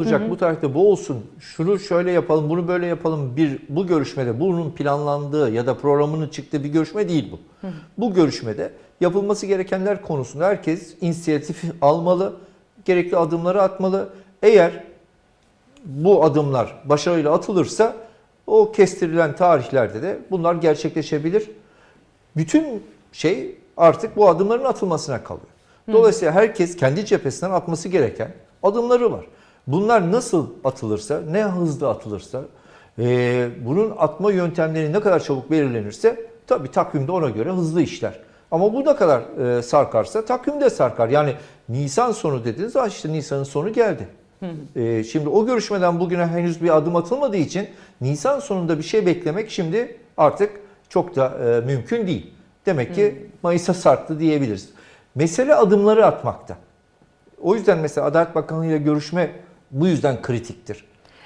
olacak, bu tarihte bu olsun, şunu şöyle yapalım, bunu böyle yapalım bir bu görüşmede bunun planlandığı ya da programının çıktığı bir görüşme değil bu. Bu görüşmede yapılması gerekenler konusunda herkes inisiyatif almalı, gerekli adımları atmalı. Eğer bu adımlar başarıyla atılırsa o kestirilen tarihlerde de bunlar gerçekleşebilir. Bütün şey artık bu adımların atılmasına kalıyor. Dolayısıyla herkes kendi cephesinden atması gereken adımları var. Bunlar nasıl atılırsa, ne hızlı atılırsa, e, bunun atma yöntemleri ne kadar çabuk belirlenirse tabii takvimde ona göre hızlı işler. Ama bu ne kadar e, sarkarsa takvimde sarkar. Yani Nisan sonu dediniz, ah işte Nisan'ın sonu geldi. E, şimdi o görüşmeden bugüne henüz bir adım atılmadığı için Nisan sonunda bir şey beklemek şimdi artık çok da e, mümkün değil. Demek ki Mayıs'a sarktı diyebiliriz. Mesele adımları atmakta. O yüzden mesela Adalet Bakanı ile görüşme bu yüzden kritiktir.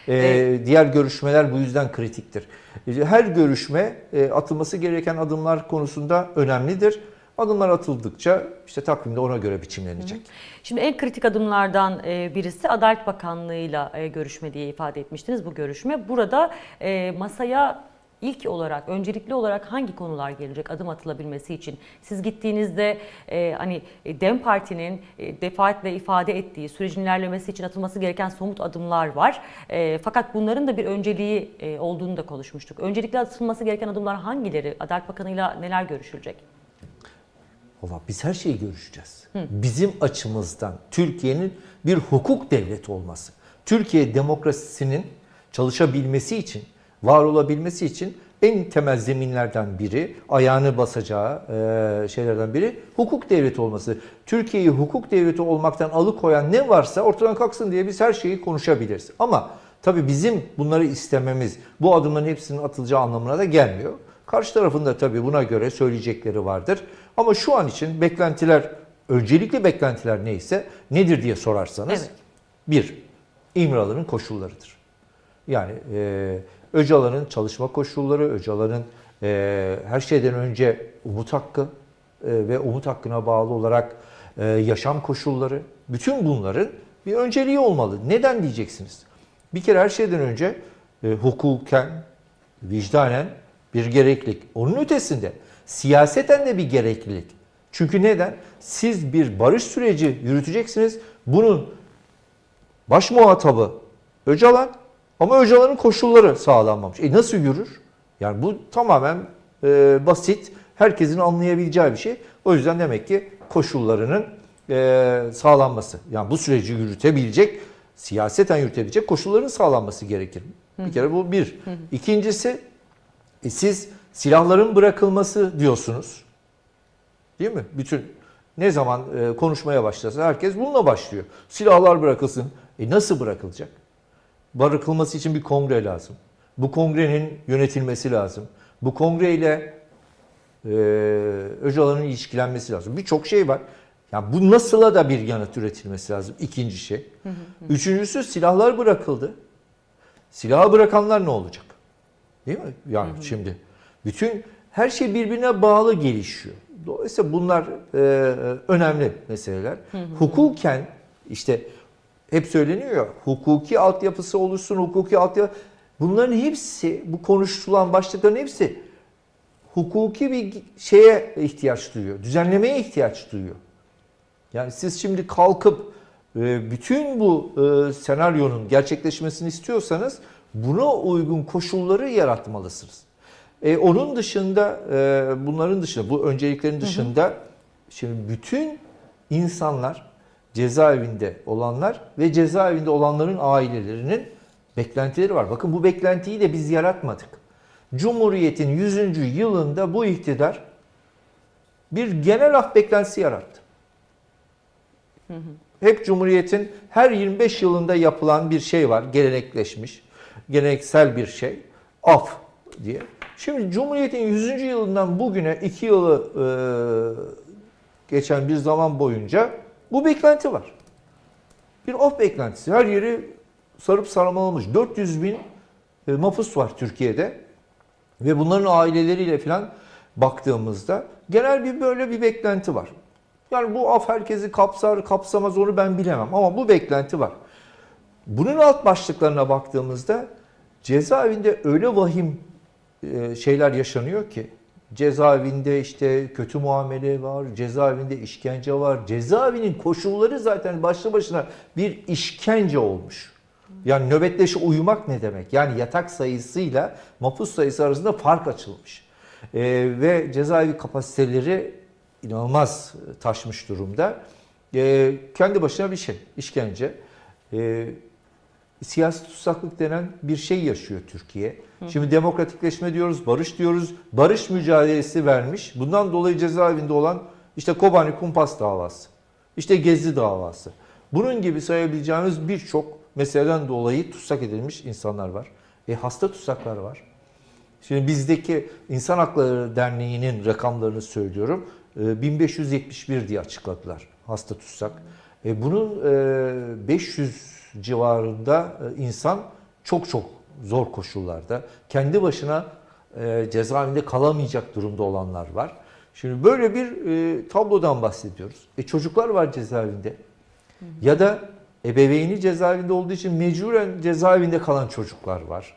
Ee, Evet. Diğer görüşmeler bu yüzden kritiktir. Her görüşme e, atılması gereken adımlar konusunda önemlidir. Adımlar atıldıkça işte takvimde ona göre biçimlenecek. Şimdi en kritik adımlardan e, birisi Adalet Bakanlığı'yla e, görüşme diye ifade etmiştiniz bu görüşme. Burada masaya ilk olarak, öncelikli olarak hangi konular gelecek adım atılabilmesi için? Siz gittiğinizde e, hani e, DEM Parti'nin e, defaatle ifade ettiği sürecin ilerlemesi için atılması gereken somut adımlar var. E, fakat bunların da bir önceliği e, olduğunu da konuşmuştuk. Öncelikle atılması gereken adımlar hangileri? Adalet Bakanı'yla neler görüşülecek? Valla biz her şeyi görüşeceğiz. Bizim açımızdan Türkiye'nin bir hukuk devleti olması, Türkiye demokrasisinin çalışabilmesi için, var olabilmesi için en temel zeminlerden biri, ayağını basacağı e, şeylerden biri hukuk devleti olması. Türkiye'yi hukuk devleti olmaktan alıkoyan ne varsa ortadan kalksın diye biz her şeyi konuşabiliriz. Ama tabii bizim bunları istememiz bu adımların hepsinin atılacağı anlamına da gelmiyor. Karşı tarafın da tabii buna göre söyleyecekleri vardır. Ama şu an için beklentiler, öncelikli beklentiler neyse nedir diye sorarsanız. Evet. Bir, İmralı'nın koşullarıdır. Yani e, Öcalan'ın çalışma koşulları, Öcalan'ın e, her şeyden önce umut hakkı e, ve umut hakkına bağlı olarak e, yaşam koşulları, bütün bunların bir önceliği olmalı. Neden diyeceksiniz? Bir kere her şeyden önce e, hukuken, vicdanen bir gereklilik. Onun ötesinde siyaseten de bir gereklilik. Çünkü neden? Siz bir barış süreci yürüteceksiniz. Bunun baş muhatabı Öcalan ama Öcalan'ın koşulları sağlanmamış. E nasıl yürür? Yani bu tamamen e, basit, herkesin anlayabileceği bir şey. O yüzden demek ki koşullarının e, sağlanması. Yani bu süreci yürütebilecek, siyaseten yürütebilecek koşulların sağlanması gerekir. Bir kere bu bir. İkincisi e, siz silahların bırakılması diyorsunuz. Değil mi? Bütün ne zaman e, konuşmaya başlasa herkes bununla başlıyor. Silahlar bırakılsın. E nasıl bırakılacak? Bırakılması için bir kongre lazım. Bu kongrenin yönetilmesi lazım. Bu kongreyle e, Öcalan'ın ilişkilenmesi lazım. Birçok şey var. Yani bu nasıla da bir yanıt üretilmesi lazım. İkinci şey. Üçüncüsü silahlar bırakıldı. Silahı bırakanlar ne olacak? Değil mi? Yani şimdi bütün her şey birbirine bağlı gelişiyor. Dolayısıyla bunlar e, önemli meseleler. Hukuken işte hep söyleniyor ya hukuki altyapısı oluşsun, hukuki altyapı. Bunların hepsi, bu konuşulan başlıkların hepsi hukuki bir şeye ihtiyaç duyuyor. Düzenlemeye ihtiyaç duyuyor. Yani siz şimdi kalkıp e, bütün bu e, senaryonun gerçekleşmesini istiyorsanız buna uygun koşulları yaratmalısınız. E, onun dışında e, bunların dışında bu önceliklerin dışında şimdi bütün insanlar cezaevinde olanlar ve cezaevinde olanların ailelerinin beklentileri var. Bakın bu beklentiyi de biz yaratmadık. Cumhuriyet'in 100. yılında bu iktidar bir genel af beklentisi yarattı. Hep Cumhuriyet'in her 25 yılında yapılan bir şey var, gelenekleşmiş, geleneksel bir şey, af diye. Şimdi Cumhuriyet'in 100. yılından bugüne 2 yılı e, geçen bir zaman boyunca bu beklenti var. Bir af beklentisi. Her yeri sarıp sarmalamış. 400 bin e, mafus var Türkiye'de. Ve bunların aileleriyle falan baktığımızda genel bir böyle bir beklenti var. Yani bu af herkesi kapsar kapsamaz onu ben bilemem ama bu beklenti var. Bunun alt başlıklarına baktığımızda cezaevinde öyle vahim e, şeyler yaşanıyor ki cezaevinde işte kötü muamele var, cezaevinde işkence var. Cezaevinin koşulları zaten başlı başına bir işkence olmuş. Yani nöbetleşe uyumak ne demek? Yani yatak sayısıyla mahpus sayısı arasında fark açılmış. E, ve cezaevi kapasiteleri inanılmaz taşmış durumda. E, kendi başına bir şey, işkence. E, siyasi tutsaklık denen bir şey yaşıyor Türkiye. Şimdi demokratikleşme diyoruz, barış diyoruz. Barış mücadelesi vermiş. Bundan dolayı cezaevinde olan işte Kobani Kumpas davası, işte Gezi davası. Bunun gibi sayabileceğimiz birçok meseleden dolayı tutsak edilmiş insanlar var. E hasta tutsaklar var. Şimdi bizdeki İnsan Hakları Derneği'nin rakamlarını söylüyorum. E, 1571 diye açıkladılar hasta tutsak. E, Bunun e, 500 civarında e, insan çok çok zor koşullarda kendi başına e, cezaevinde kalamayacak durumda olanlar var. Şimdi böyle bir e, tablodan bahsediyoruz. E çocuklar var cezaevinde. Ya da ebeveyni cezaevinde olduğu için mecburen cezaevinde kalan çocuklar var.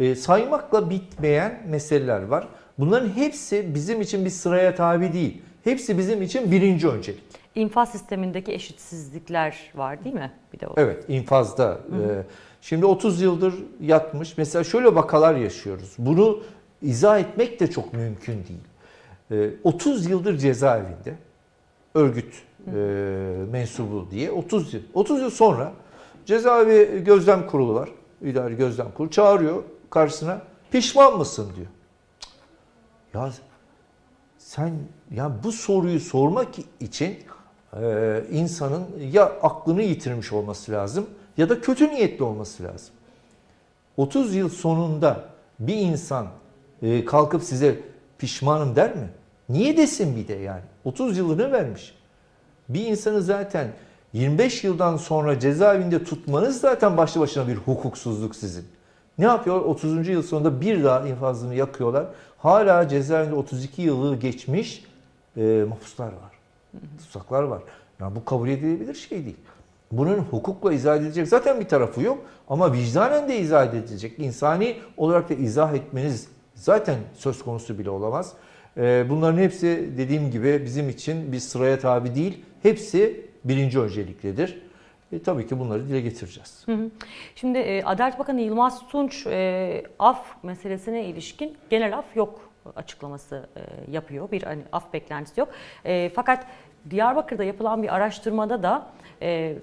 E, saymakla bitmeyen meseleler var. Bunların hepsi bizim için bir sıraya tabi değil. Hepsi bizim için birinci öncelik. İnfaz sistemindeki eşitsizlikler var değil mi? Bir de o. Evet, infazda. e, şimdi 30 yıldır yatmış. Mesela şöyle vakalar yaşıyoruz. Bunu izah etmek de çok mümkün değil. E, 30 yıldır cezaevinde örgüt e, mensubu diye 30 yıl. 30 yıl sonra cezaevi gözlem kurulu var. İdari gözlem kurulu çağırıyor karşısına. Pişman mısın diyor. Ya sen ya bu soruyu sormak için e, insanın ya aklını yitirmiş olması lazım ya da kötü niyetli olması lazım. 30 yıl sonunda bir insan e, kalkıp size pişmanım der mi? Niye desin bir de yani? 30 yılını vermiş. Bir insanı zaten 25 yıldan sonra cezaevinde tutmanız zaten başlı başına bir hukuksuzluk sizin. Ne yapıyor? 30. yıl sonunda bir daha infazını yakıyorlar. Hala cezaevinde 32 yılı geçmiş e, mahpuslar var. Tutsaklar var. Yani bu kabul edilebilir şey değil. Bunun hukukla izah edilecek zaten bir tarafı yok ama vicdanen de izah edilecek. İnsani olarak da izah etmeniz zaten söz konusu bile olamaz. E, bunların hepsi dediğim gibi bizim için bir sıraya tabi değil. Hepsi birinci önceliklidir. E, tabii ki bunları dile getireceğiz. Hı hı. Şimdi e, Adalet Bakanı Yılmaz Tunç e, af meselesine ilişkin genel af yok açıklaması e, yapıyor. Bir hani, af beklentisi yok. E, fakat Diyarbakır'da yapılan bir araştırmada da e,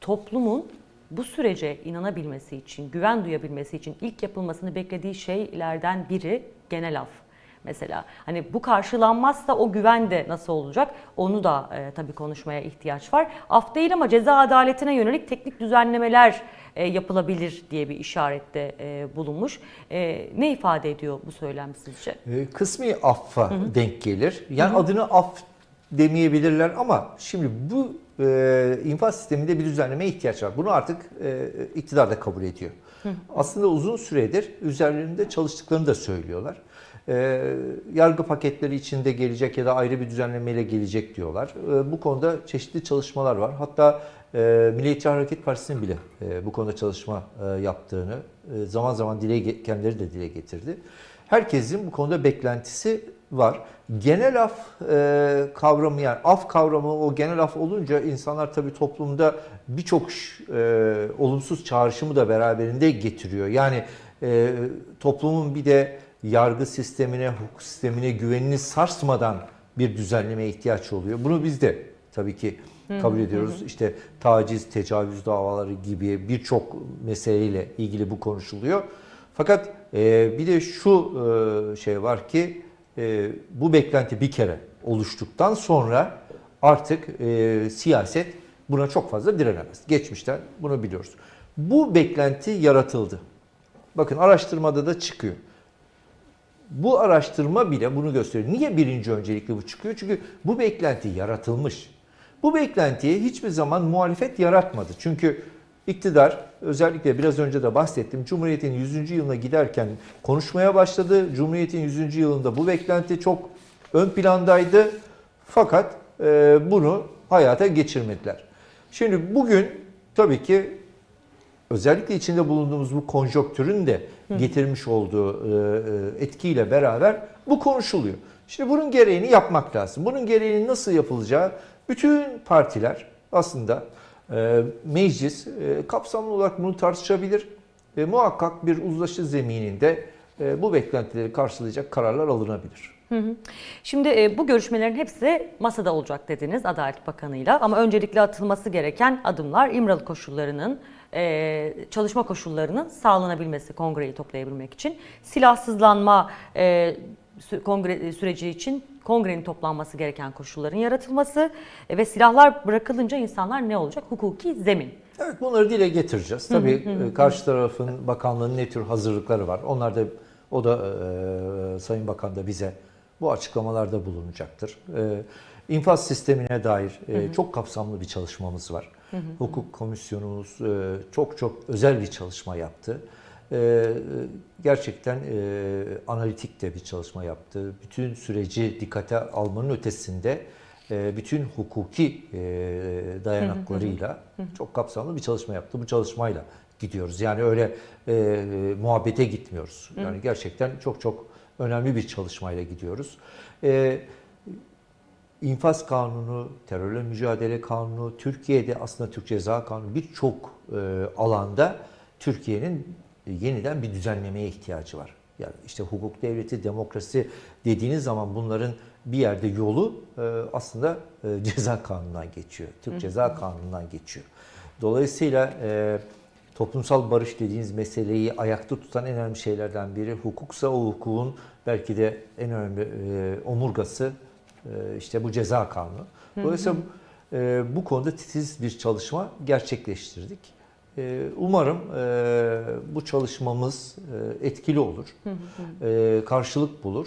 toplumun bu sürece inanabilmesi için, güven duyabilmesi için ilk yapılmasını beklediği şeylerden biri genel af. Mesela hani bu karşılanmazsa o güven de nasıl olacak onu da e, tabii konuşmaya ihtiyaç var. Af değil ama ceza adaletine yönelik teknik düzenlemeler e, yapılabilir diye bir işarette e, bulunmuş. E, ne ifade ediyor bu söylem sizce? E, kısmi affa denk gelir. Yani adını af demeyebilirler ama şimdi bu e, infaz sisteminde bir düzenlemeye ihtiyaç var. Bunu artık e, iktidar da kabul ediyor. Aslında uzun süredir üzerlerinde çalıştıklarını da söylüyorlar. E, yargı paketleri içinde gelecek ya da ayrı bir düzenlemeyle gelecek diyorlar. E, bu konuda çeşitli çalışmalar var. Hatta e, Milliyetçi Hareket Partisi'nin bile e, bu konuda çalışma e, yaptığını e, zaman zaman dile kendileri de dile getirdi. Herkesin bu konuda beklentisi var. Genel af e, kavramı yani af kavramı o genel af olunca insanlar tabii toplumda birçok e, olumsuz çağrışımı da beraberinde getiriyor. Yani e, toplumun bir de yargı sistemine, hukuk sistemine güvenini sarsmadan bir düzenlemeye ihtiyaç oluyor. Bunu biz de tabii ki kabul ediyoruz. İşte taciz, tecavüz davaları gibi birçok meseleyle ilgili bu konuşuluyor. Fakat e, bir de şu e, şey var ki e, bu beklenti bir kere oluştuktan sonra artık e, siyaset buna çok fazla direnemez. Geçmişten bunu biliyoruz. Bu beklenti yaratıldı. Bakın araştırmada da çıkıyor. Bu araştırma bile bunu gösteriyor. Niye birinci öncelikli bu çıkıyor? Çünkü bu beklenti yaratılmış. Bu beklentiye hiçbir zaman muhalefet yaratmadı. Çünkü iktidar özellikle biraz önce de bahsettim. Cumhuriyet'in 100. yılına giderken konuşmaya başladı. Cumhuriyet'in 100. yılında bu beklenti çok ön plandaydı. Fakat e, bunu hayata geçirmediler. Şimdi bugün tabii ki özellikle içinde bulunduğumuz bu konjonktürün de getirmiş olduğu e, e, etkiyle beraber bu konuşuluyor. Şimdi bunun gereğini yapmak lazım. Bunun gereğinin nasıl yapılacağı bütün partiler aslında meclis e, kapsamlı olarak bunu tartışabilir ve muhakkak bir uzlaşı zemininde e, bu beklentileri karşılayacak kararlar alınabilir. Şimdi e, bu görüşmelerin hepsi masada olacak dediniz Adalet Bakanı'yla ama öncelikle atılması gereken adımlar İmralı koşullarının çalışma koşullarının sağlanabilmesi kongreyi toplayabilmek için silahsızlanma kongre süreci için kongrenin toplanması gereken koşulların yaratılması e, ve silahlar bırakılınca insanlar ne olacak? Hukuki zemin. Evet bunları dile getireceğiz. Tabii e, karşı tarafın bakanlığının ne tür hazırlıkları var. Onlar da o da e, Sayın Bakan da bize bu açıklamalarda bulunacaktır. E, infaz sistemine dair e, çok kapsamlı bir çalışmamız var. Hukuk komisyonumuz e, çok çok özel bir çalışma yaptı. E, gerçekten e, analitik de bir çalışma yaptı. Bütün süreci dikkate almanın ötesinde e, bütün hukuki e, dayanaklarıyla çok kapsamlı bir çalışma yaptı. Bu çalışmayla gidiyoruz. Yani öyle e, muhabbete gitmiyoruz. Yani gerçekten çok çok önemli bir çalışmayla gidiyoruz. E, İnfaz Kanunu, terörle mücadele kanunu, Türkiye'de aslında Türk Ceza Kanunu birçok e, alanda Türkiye'nin yeniden bir düzenlemeye ihtiyacı var. Yani işte hukuk devleti, demokrasi dediğiniz zaman bunların bir yerde yolu e, aslında e, ceza kanunundan geçiyor. Türk Ceza Kanunu'ndan geçiyor. Dolayısıyla e, toplumsal barış dediğiniz meseleyi ayakta tutan en önemli şeylerden biri hukuksa o hukukun belki de en önemli e, omurgası e, işte bu ceza kanunu. Dolayısıyla e, bu konuda titiz bir çalışma gerçekleştirdik. E, Umarım e, bu çalışmamız e, etkili olur, e, karşılık bulur